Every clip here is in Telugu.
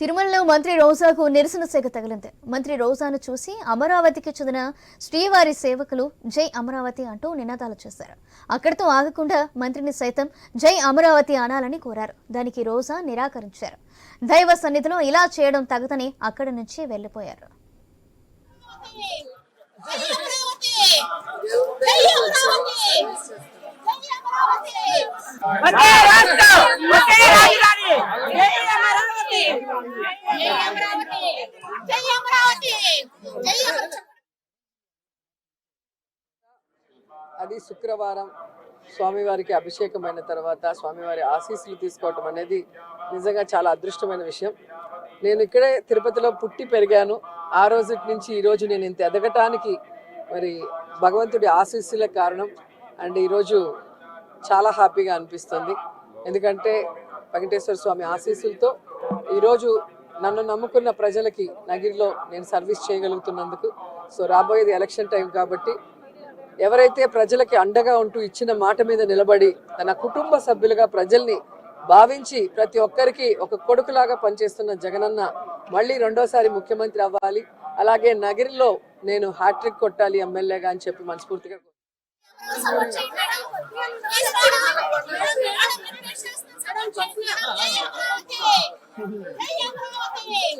తిరుమలలో మంత్రి రోజాకు నిరసన శాఖ తగిలింది. మంత్రి రోజాను చూసి అమరావతికి చెందిన శ్రీవారి సేవకులు జై అమరావతి అంటూ నినాదాలు చేశారు. అక్కడితో ఆగకుండా మంత్రిని సైతం జై అమరావతి అనాలని కోరారు. దానికి రోజా నిరాకరించారు. దైవ సన్నిధిలో ఇలా చేయడం తగదని అక్కడి నుంచి వెళ్ళిపోయారు జై అమరావతి జై అమరావతి జై అమరావతి ఒకే రాష్ట్రం ఒకే రాజధాని జై అమరావతి జై అమరావతి జై అమరావతి జై అమరావతి అది శుక్రవారం స్వామివారికి అభిషేకమైన తర్వాత స్వామివారి ఆశీస్సులు తీసుకోవటం అనేది నిజంగా చాలా అదృష్టమైన విషయం. నేను ఇక్కడే తిరుపతిలో పుట్టి పెరిగాను. ఆ రోజు నుంచి ఈరోజు నేను ఇంత ఎదగటానికి మరి భగవంతుడి ఆశీస్సులే కారణం అండ్ ఈరోజు చాలా హ్యాపీగా అనిపిస్తుంది. ఎందుకంటే వెంకటేశ్వర స్వామి ఆశీస్సులతో ఈరోజు నన్ను నమ్ముకున్న ప్రజలకి నగిరిలో నేను సర్వీస్ చేయగలుగుతున్నందుకు. సో రాబోయేది ఎలక్షన్ టైం కాబట్టి ఎవరైతే ప్రజలకి అండగా ఉంటూ ఇచ్చిన మాట మీద నిలబడి తన కుటుంబ సభ్యులుగా ప్రజల్ని భావించి ప్రతి ఒక్కరికి ఒక కొడుకులాగా పనిచేస్తున్న జగనన్న మళ్ళీ రెండోసారి ముఖ్యమంత్రి అవ్వాలి. అలాగే నగిరిలో నేను హ్యాట్రిక్ కొట్టాలి ఎమ్మెల్యేగా అని చెప్పి మనస్ఫూర్తిగా కోరుకుంటున్నాను. సపోర్ట్ చేయండి madam please madam madam request చేస్తున్నాను సపోర్ట్ చేయండి మేడం జై అమరావతి జై అమరావతి జై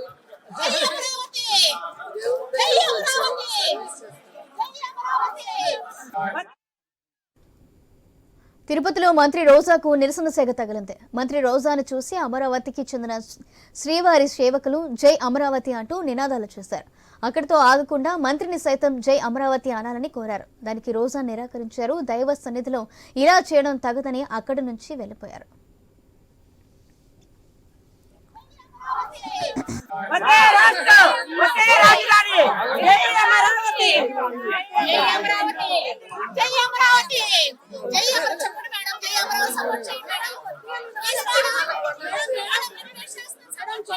అమరావతి జై అమరావతి జై అమరావతి తిరుపతిలో మంత్రి రోజాకు నిరసన సెగ తగిలింది. మంత్రి రోజాను చూసి అమరావతికి చెందిన శ్రీవారి సేవకులు జై అమరావతి అంటూ నినాదాలు చేశారు. అక్కడితో ఆగకుండా మంత్రిని సైతం జై అమరావతి అనాలని కోరారు. దానికి రోజా నిరాకరించారు. దైవ సన్నిధిలో ఇలా చేయడం తగదని అక్కడి నుంచి వెళ్ళిపోయారు Hey,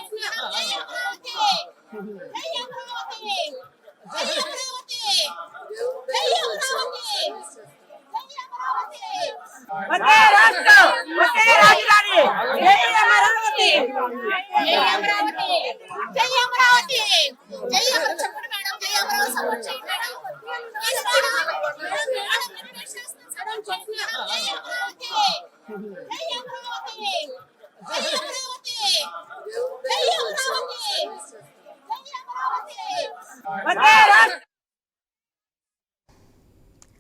I'm ಮತ್ತೆ